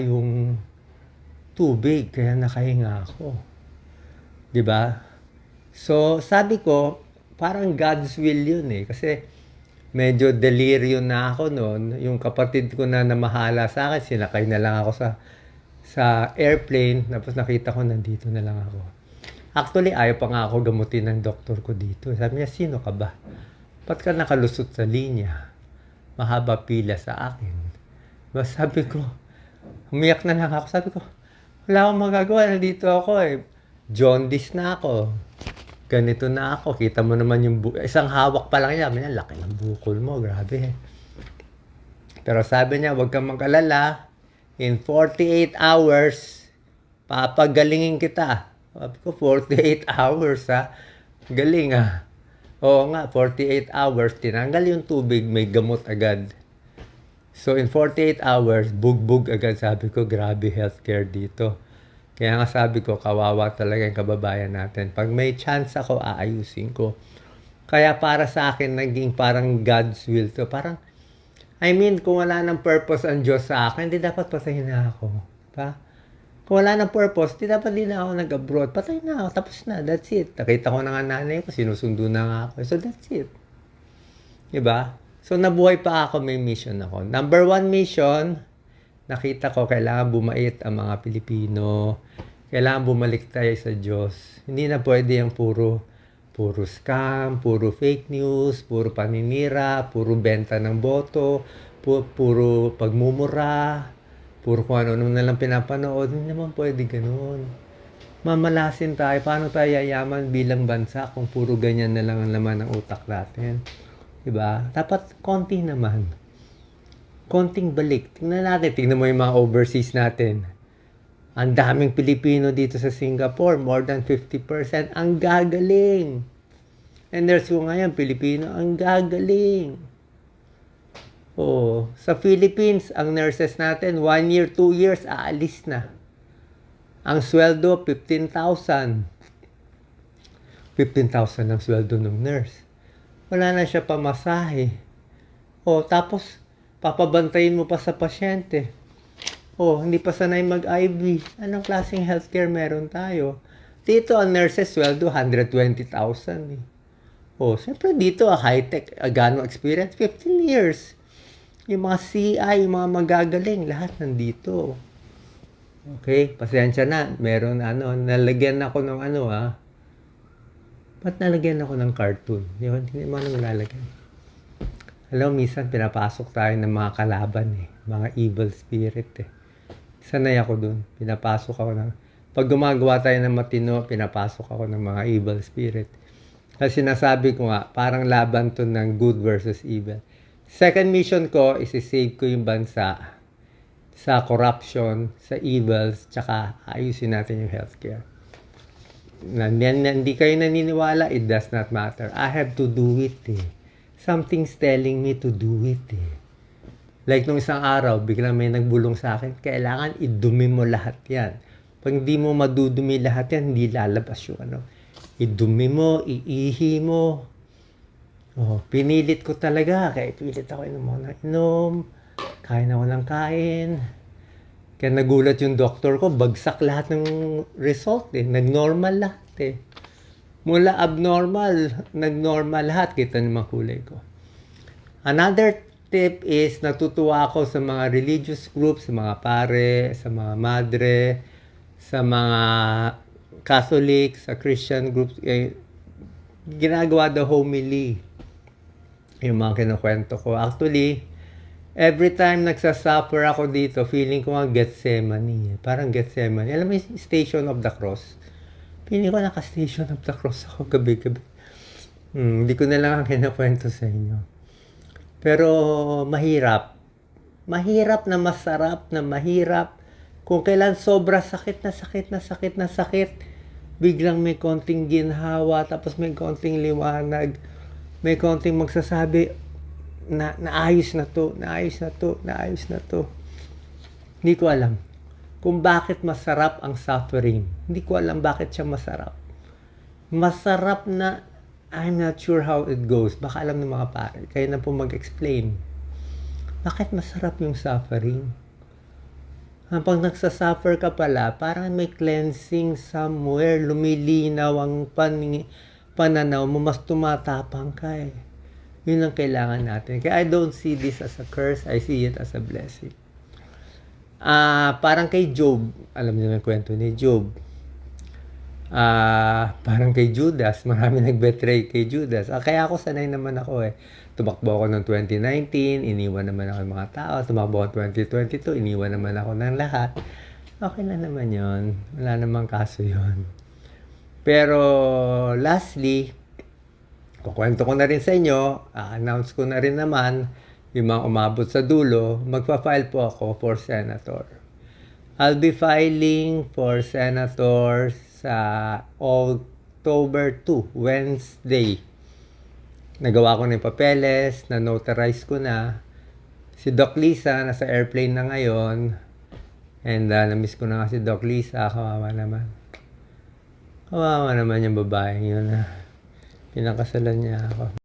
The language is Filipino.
yung tubig, kaya nakahinga ako. 'Di ba? So, sabi ko, parang God's will yun eh. Kasi medyo delirium na ako noon. Yung kapatid ko na namahala sa akin, sinakay na lang ako sa sa airplane. Tapos nakita ko, nandito na lang ako. Actually, ayaw pa nga ako gamutin ng doktor ko dito. Sabi niya, sino ka ba? Ba't ka nakalusot sa linya? Mahaba pila sa akin. Mas sabi ko, umiyak na lang ako. Sabi ko, wala akong magagawa. Nandito ako eh. Jaundice na ako. Ganito na ako. Kita mo naman yung bu- isang hawak pa lang niya. May laki ng bukol mo. Grabe. Pero sabi niya, huwag kang mag-alala. In 48 hours, papagalingin kita. Sabi ko, 48 hours ha. Galing ah. Oo nga, 48 hours. Tinanggal yung tubig, may gamot agad. So in 48 hours, bugbog agad sabi ko, grabe healthcare dito. Kaya nga sabi ko, kawawa talaga yung kababayan natin. Pag may chance ako, aayusin ko. Kaya para sa akin, naging parang God's will to. Parang, I mean, kung wala ng purpose ang Diyos sa akin, hindi dapat patayin na ako. Pa? Kung wala ng purpose, di dapat din ako nag-abroad. Patay na ako, tapos na, that's it. Nakita ko na nga nanay ko, sinusundo na nga ako. So that's it. Diba? So nabuhay pa ako, may mission ako. Number one mission, nakita ko kailangan bumait ang mga Pilipino. Kailangan bumalik tayo sa Diyos. Hindi na pwede yung puro puro scam, puro fake news, puro paninira, puro benta ng boto, pu- puro pagmumura, puro kung ano na lang pinapanood. Hindi naman pwede ganun. Mamalasin tayo. Paano tayo yayaman bilang bansa kung puro ganyan na lang ang laman ng utak natin? Diba? Dapat konti naman. Konting balik. Tingnan natin. Tingnan mo yung mga overseas natin. Ang daming Pilipino dito sa Singapore. More than 50%. Ang gagaling. And there's yung ngayon, Pilipino. Ang gagaling. Oh, sa Philippines, ang nurses natin, one year, two years, aalis na. Ang sweldo, 15,000. 15,000 ang sweldo ng nurse. Wala na siya pamasahe. O, tapos, papabantayin mo pa sa pasyente. O, hindi pa sanay mag-IV. Anong klaseng healthcare meron tayo? Dito, ang nurses sweldo, 120,000 eh. O, siyempre dito, ah, high-tech, ah, gano'ng experience? 15 years. Yung mga CI, yung mga magagaling, lahat nandito. Okay, pasensya na. Meron ano, nalagyan ako ng ano ah. Ba't nalagyan ako ng cartoon? Di ba? Hindi mo naman lalagyan. Alam mo, minsan pinapasok tayo ng mga kalaban eh. Mga evil spirit eh. Sanay ako dun. Pinapasok ako ng... Pag gumagawa tayo ng matino, pinapasok ako ng mga evil spirit. Kasi sinasabi ko nga, parang laban to ng good versus evil. Second mission ko is i-save ko yung bansa sa corruption, sa evils, tsaka ayusin natin yung healthcare. Hindi kayo naniniwala, it does not matter. I have to do it eh. Something's telling me to do it eh. Like nung isang araw, biglang may nagbulong sa akin, kailangan idumi mo lahat yan. Pag hindi mo madudumi lahat yan, hindi lalabas yung ano. Idumi mo, iihi mo. Oh, pinilit ko talaga. Kaya pilit ako inom inom. Kain ako ng kain. Kaya nagulat yung doktor ko, bagsak lahat ng result eh. Nag-normal lahat eh. Mula abnormal, nag-normal lahat. Kita naman kulay ko. Another tip is natutuwa ako sa mga religious groups, sa mga pare, sa mga madre, sa mga Catholic, sa Christian groups. Eh, ginagawa the homily. Yung mga kinukwento ko. Actually, every time nagsasuffer ako dito, feeling ko nga Gethsemane. eh. Parang Gethsemane. Alam mo yung Station of the Cross? Feeling ko naka-Station of the Cross ako gabi-gabi. Hmm, hindi ko na lang ang kinakwento sa inyo. Pero mahirap. Mahirap na masarap na mahirap. Kung kailan sobra sakit na sakit na sakit na sakit, biglang may konting ginhawa, tapos may konting liwanag, may konting magsasabi, na naayos na to, naayos na to, naayos na to. Hindi ko alam kung bakit masarap ang suffering. Hindi ko alam bakit siya masarap. Masarap na I'm not sure how it goes. Baka alam ng mga pare. Kaya na po mag-explain. Bakit masarap yung suffering? Habang nagsasuffer ka pala, parang may cleansing somewhere, lumilinaw ang paning, pananaw mo, mas tumatapang ka eh. Yun ang kailangan natin. Kaya I don't see this as a curse, I see it as a blessing. Ah, parang kay Job, alam niyo yung kwento ni Job. Ah, parang kay Judas, marami nag-betray kay Judas. Ah, kaya ako sanay naman ako eh. Tumakbo ako ng 2019, iniwan naman ako ng mga tao. Tumakbo ako 2022, iniwan naman ako ng lahat. Okay lang naman yon Wala namang kaso yon Pero, lastly, kukwento ko na rin sa inyo, announce ko na rin naman, yung mga umabot sa dulo, magpa-file po ako for senator. I'll be filing for senator sa October 2, Wednesday. Nagawa ko na yung papeles, na-notarize ko na. Si Doc Lisa, nasa airplane na ngayon. And uh, na-miss ko na nga si Doc Lisa, kawawa naman. Kawawa naman yung babaeng yun na pinakasalan niya ako.